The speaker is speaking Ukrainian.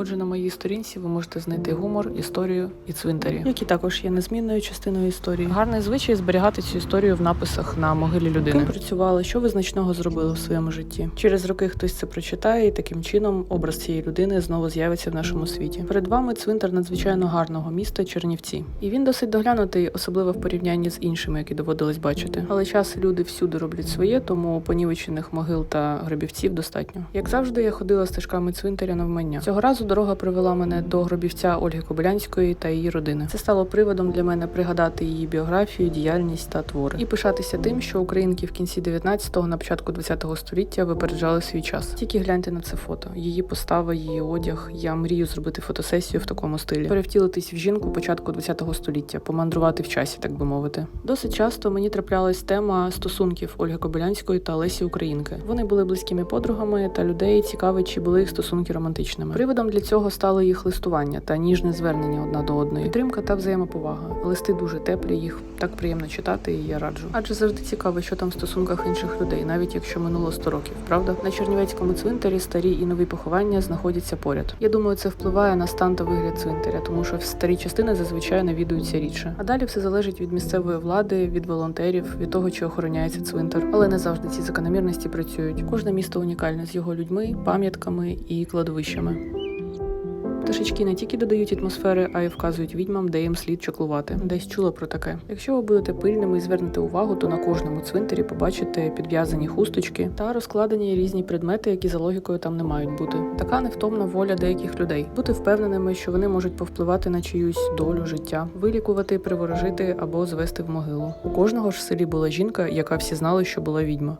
Отже, на моїй сторінці ви можете знайти гумор, історію і цвинтарі, які також є незмінною частиною історії. Гарний звичай зберігати цю історію в написах на могилі людини. Ким працювали, що ви значного зробили в своєму житті. Через роки хтось це прочитає, і таким чином образ цієї людини знову з'явиться в нашому світі. Перед вами цвинтар надзвичайно гарного міста Чернівці, і він досить доглянутий, особливо в порівнянні з іншими, які доводилось бачити. Але час люди всюди роблять своє, тому понівечених могил та гробівців достатньо. Як завжди, я ходила стежками цвинтаря навмання. Цього разу дорога привела мене до гробівця Ольги Кобилянської та її родини. Це стало приводом для мене пригадати її біографію, діяльність та твори і пишатися тим, що українки в кінці 19-го, на початку 20-го століття випереджали свій час. Тільки гляньте на це фото. Її постава, її одяг. Я мрію зробити фотосесію в такому стилі, перевтілитись в жінку початку 20-го століття, помандрувати в часі, так би мовити. Досить часто мені траплялась тема стосунків Ольги Кобилянської та Лесі Українки. Вони були близькими подругами, та людей цікавить, чи були їх стосунки романтичними. Приводом для цього стало їх листування та ніжне звернення одна до одної, підтримка та взаємоповага. Листи дуже теплі, їх так приємно читати, і я раджу. Адже завжди цікаво, що там в стосунках інших людей, навіть якщо минуло 100 років. Правда, на Чернівецькому цвинтарі старі і нові поховання знаходяться поряд. Я думаю, це впливає на стан та вигляд цвинтаря, тому що старі частини зазвичай навідуються рідше. А далі все залежить від місцевої влади, від волонтерів, від того, чи охороняється цвинтар. Але не завжди ці закономірності працюють. Кожне місто унікальне з його людьми, пам'ятками і кладовищами. Пташечки не тільки додають атмосфери, а й вказують відьмам, де їм слід чаклувати. Десь чула про таке. Якщо ви будете пильними і звернете увагу, то на кожному цвинтарі побачите підв'язані хусточки та розкладені різні предмети, які за логікою там не мають бути. Така невтомна воля деяких людей бути впевненими, що вони можуть повпливати на чиюсь долю життя, вилікувати, приворожити або звести в могилу. У кожного ж в селі була жінка, яка всі знали, що була відьма.